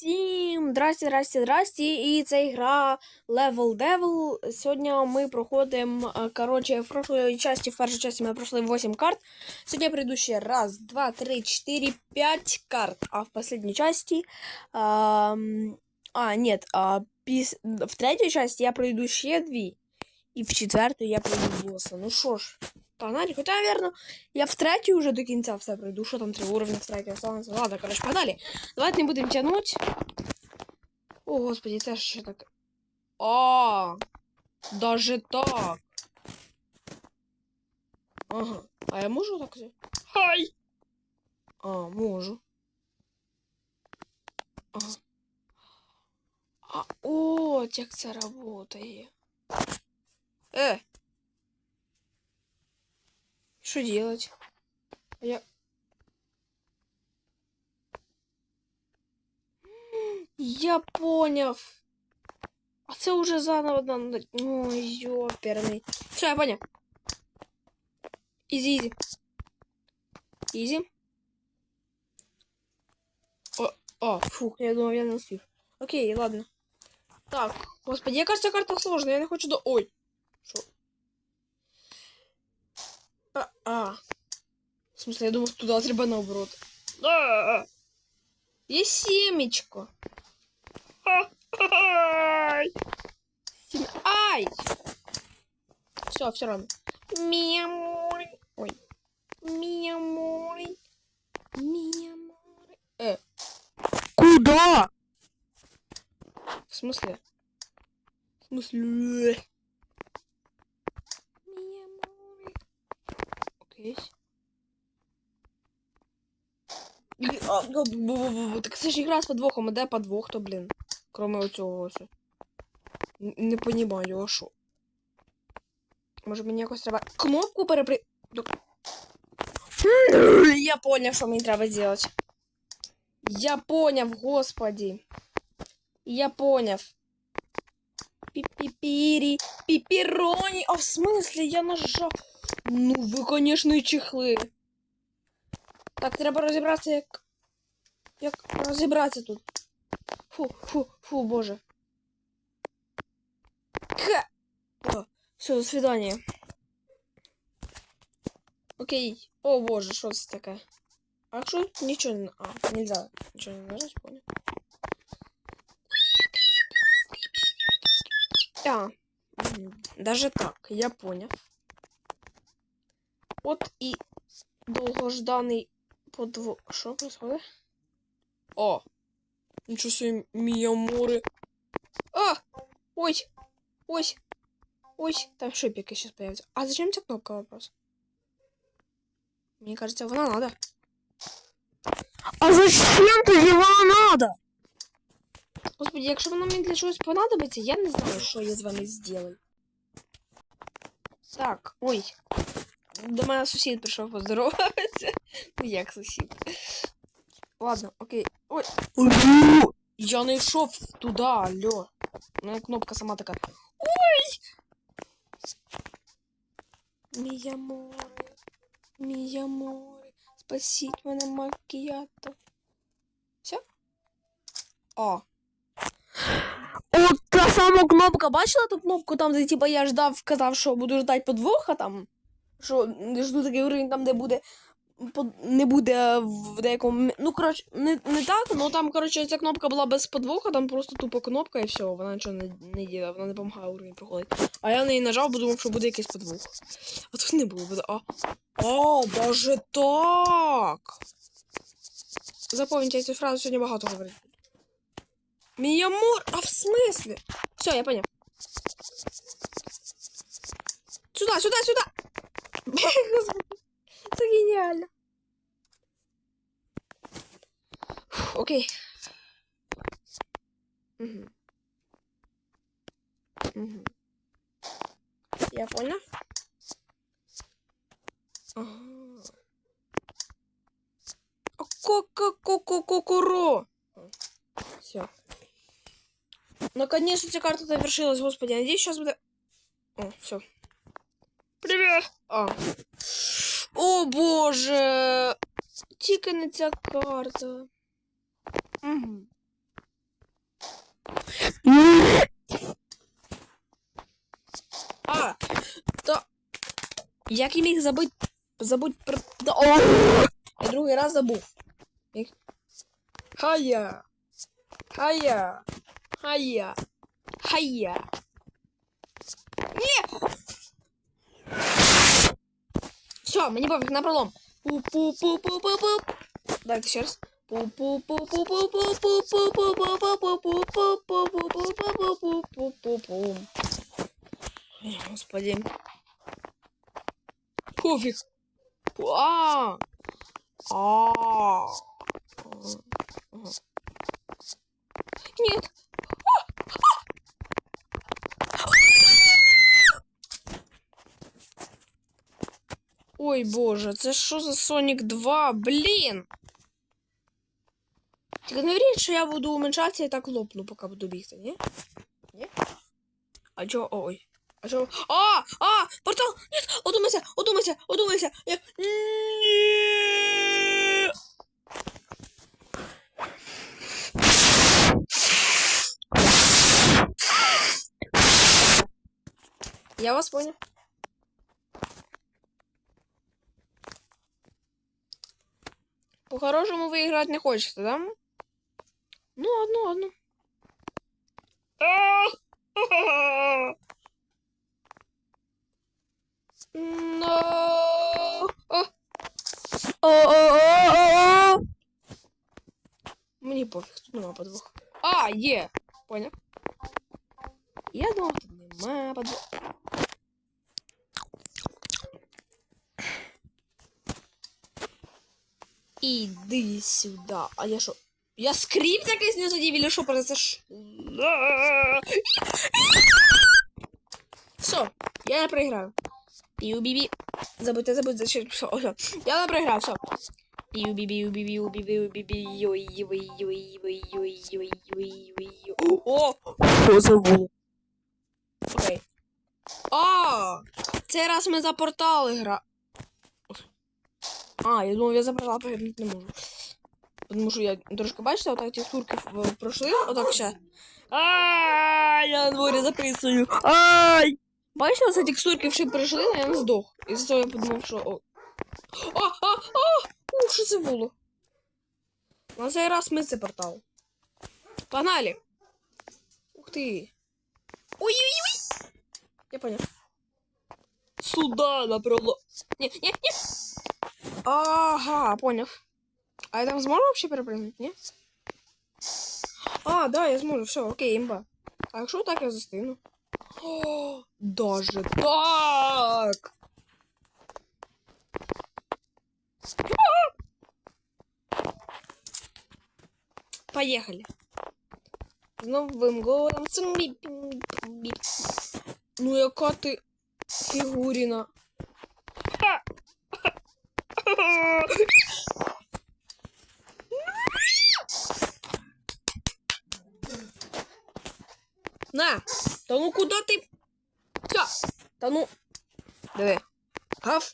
Всім здрасте, здрасте, здрасте. І це гра Level Devil. Сьогодні ми проходимо, е, коротше, в прошлій часті, в першій часті ми пройшли 8 карт. Сьогодні я пройду ще раз, два, три, чотири, п'ять карт. А в последній часті... ам, А, ні, а, піс... в третій часті я пройду ще дві. І в четверту я пройду боса. Ну що ж, погнали. Хоча, наверное, я в третю вже до кінця все пройду. Що там три уровня в третій осталось? Ладно, коротше, погнали. Давайте не будемо тянуть. О, господи, це ж що таке? А, даже так. Ага. А я можу так взяти? Хай! А, можу. Ага. А, от як це работає. Э! Что делать? А Я... Я поняв. А це уже заново надо. Ой, ёперный. Все, я понял. Изи, изи. Изи. О, о, фух, я думал, я не. Окей, ладно. Так, господи, я кажется, карта сложная, я не хочу до... Ой. Шо? А, а. В смысле, я думал, туда треба наоборот. А, Є семечко. Ай! Сем- Ай! Все, все равно. Мия море. Ой. Мия море. Э, Куда? в смысле? В смысле? Мия море Окей. І- а, ну, бу-бу-бу-бу. Так це ж ігра з подвохом, а де подвох, то, блін. Кроме оцього ось. Н- Не понімаю, а що? Може мені якось треба кнопку перепри... Ду- Я поняв, що мені треба зробити. Я поняв, господи. Я поняв. Піпіпірі, піпіроні. А в смислі я нажав. Ну, ви, конечно, і чехли. Так, треба розібратися, як. Як розібратися тут. Фу, фу, фу, боже. Ка! О, все, до свидания. Окей. О боже, що це таке? А якщо нічого не. А, нельзя. Нічого не нажать, понял. А, мгм. даже так, я понял. От і довгожданий подво... Що происходит? О! Нічого собі Міямори. А! Ой! Ой! Ой! Там шипики сейчас появятся. А зачем эта кнопка вопрос? Мне кажется, вона надо. А зачем ты его надо? Господи, якщо вона мені для чогось понадобиться, я не знаю, що я з вами зроблю. Так, ой. До мене сусід прийшов поздороватися. Ну як сусід. Ладно, окей. Ой. Я не йшов туди, алло. У мене кнопка сама така. Ой! Мія море, мія море, спасіть мене макіято. Все? О. От та сама кнопка. Бачила ту кнопку там, де типа я ждав, казав, що буду ждати подвоха там. Що жду такий уровень там, де буде не буде в деякому. Ну, коротше, не, не так, ну там, коротше, ця кнопка була без подвоха, там просто тупо кнопка і все, вона нічого не, не діє, вона не допомагає уровень проходити. А я на неї нажав, бо думав, що буде якийсь подвох. А тут не було. А, а даже так. Запомните, я цю фразу сьогодні багато говорити. Мій амор, а в смислі? Все, я понял. Сюда, сюда, сюда! Це геніально. Фух, Окей. Угу. Угу. Я понял. Ага. А ко-ко-ко-ко-ко-ко-ро. Все. Наконец-то карта завершилась, господи. Надеюсь, сейчас будет... О, все. Привет! А. О боже! Тільки не ця карта. Угу. А! То... Як я міг забути... Забудь про... О! Я другий раз забув. Як... Хая! Хая! Хая! Хая! Все, мені пофіг на пролом. Пу-пу-пу-пу-пу-пу. Давайте ще раз. Господи. Пофиг. А. А. Ой, боже, це що за Sonic 2? Блін! Тільки не вріть, що я буду уменьшатися і так лопну, поки буду бігти, ні? Ні? А чо? Ой. А чо? А! А! Портал! Нет! Одумайся! Одумайся! Одумайся! Я... Ні! Я вас понял. По-хорошему вы играть не хочете, да? Ну, одну, одну. Но... О, О-о-о-о-о! Мені пофіг, тут нема подвох. А, є! Поняв. Я думав, тут нема подвох. Іди сюди. А я що? Я скрипт якийсь не задів, или що про це ж? Все, я не проіграю. Піу-бі-бі. Забудьте, забудьте, що все, все. Я не проіграв, все. О! Що це було? Окей. А! Цей раз ми за портали гра. А, я думав, я за портал не можу. Тому що я трошки бачите, отак текстурки в- пройшли, отак ще. А, я на дворі записую. Ай! Бачите, оце текстурки вже пройшли, а я не здох. І з цього я подумав, що. О, а, а, а! Ух, що це було? На цей раз ми це портал. Погнали! Ух ти! Ой-ой-ой! Я понял. Сюда направо. Не, не, не! Ага, понял. А я там сможу вообще перепрыгнуть, не? А, да, я зможу, все, окей, имба. А якщо так я застину? О, даже так! Поехали. З Новим годом. Цим-біп-біп-біп. Ну яка ти фігуріна. На! Та ну куди ти? Все! Та ну. Диви. Гав.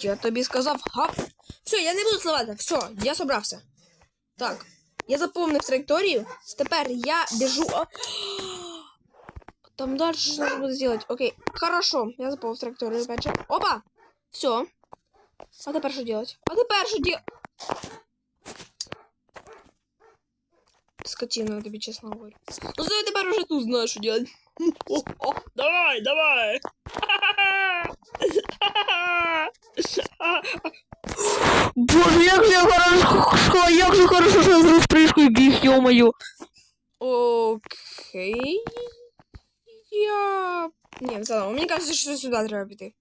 Я тобі сказав гав. Все, я не буду сливати. Все, я собрався. Так. Я заповнив траєкторію. Тепер я біжу. Там далі що треба буде зробити. Окей. Хорошо. Я заповнив траєкторію опять. Опа! Все. А тепер що делать? А тепер що делать? Скотина, я тобі чесно говорю. Ну, зато я тепер уже тут знаю, що делать. О, о, давай, давай. Боже, як же хорошо, як же хорошо, що я з розпришкою біг, йо-моє. Окей. Я. Ні, все одно, мені кажется, що сюди треба піти.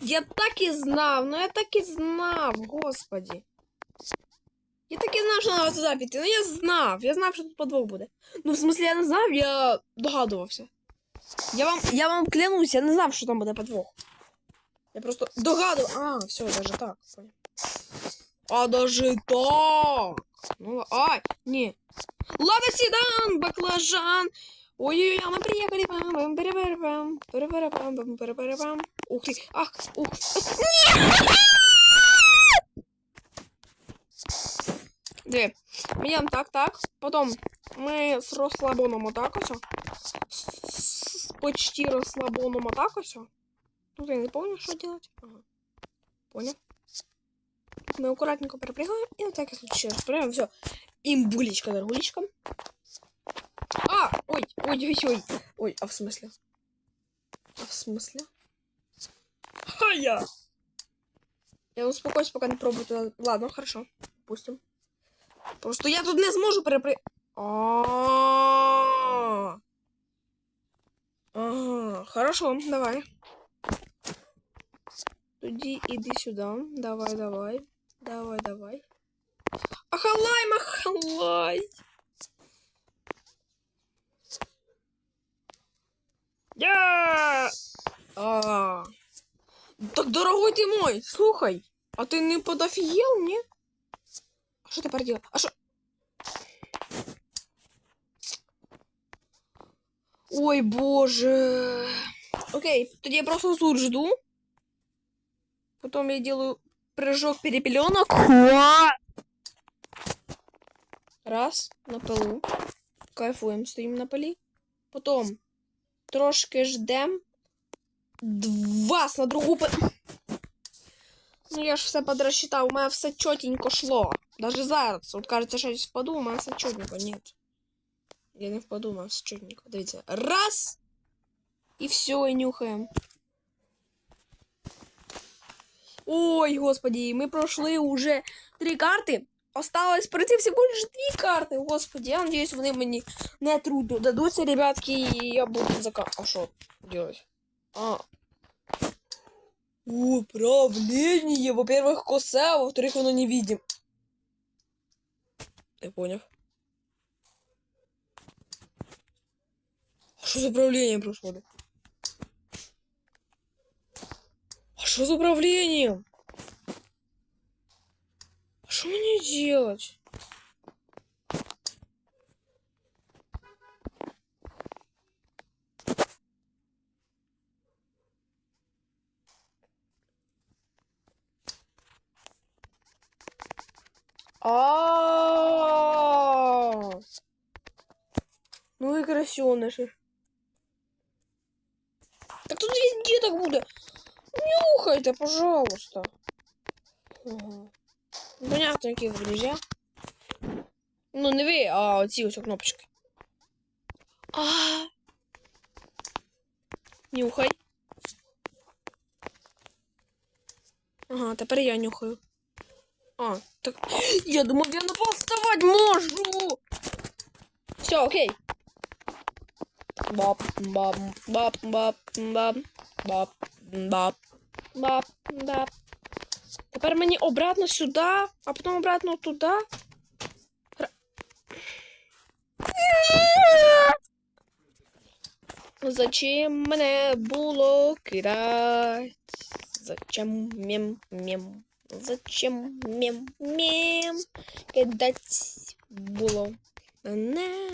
Я так і знав, ну я так і знав, господі. Я так і знав, що треба туди піти. Ну я знав, я знав, що тут подвох буде. Ну, в смысле, я не знав, я догадувався. Я вам, я вам клянусь, я не знав, що там буде подвох. Я просто догадував. А, все, даже так. Понял. А даже так. Ну, ла- ай, не. Лада седан, баклажан. Ой-ой-ой, а мы приехали. Пам, пам, пара-пара-пам, пара-пара-пам, пам, пара-пара-пам. Ух ты, ах, ух. Ми їдемо так, так. Потім ми з розслабоном отак ось. З почти расслабоном а так все. Тут я не помню, что делать. Ага. Понял. Мы аккуратненько перепрыгаем и на всякий случай распрыгаем. Все. Имбулечка, дорогулечка. А! Ой, ой, ой, ой. Ой, а в смысле? А в смысле? Ха-я! Я успокоюсь, пока не пробую туда. Ладно, хорошо. Пустим. Просто я тут не зможу перепри... А. Ага, хорошо, давай. Тоді іди сюди. Давай, давай. Давай, давай. Ахалай, махалай. А. Так, дорогой ты мой, слухай, а ты не подофигел, не? А що тепер делать? А що? Ой, боже. Окей, тоді я просто тут жду. Потом я делаю прыжок перепеленок. Раз, на полу. Кайфуем, стоїмо на полі. Потом трошки ждем. Два на другу пе... Ну я ж все подрасчитав, у мене все чотенько шло. Даже зараз. От кажеться, що я впаду, у мене все чотенько. Нет. Я не впаду, у мене все чотенько. Дивіться. Раз. І все, і нюхаємо. Ой, господи, мы прошли уже три карты. Осталось пройти всего лишь дві карти. Господи, я надеюсь, вони мені не трудно дадуться, ребятки, і я буду зака... А що делать? А. Управление. Во-первых, косе, а во-вторых, оно не видим. Я понял. А что за управление происходит? А что за управлением? Что мне делать? А, Ну и красеныши. Так тут везде так буду. Нюхай-то, пожалуйста. Угу. Понятно, які ви друзі. Ну, не ви, а оці ось кнопочки. А. Нюхай. Ага, тепер я нюхаю. А, так. Я думав, я на пол вставати можу. Все, окей. Бап, бап, бап, бап, бап, бап, бап, бап, бап. Тепер мені обратно сюди, а потім обратно туди. Ра- Зачем мене було кидать? Зачем мем мем? Зачем мем мем кидать було? Не.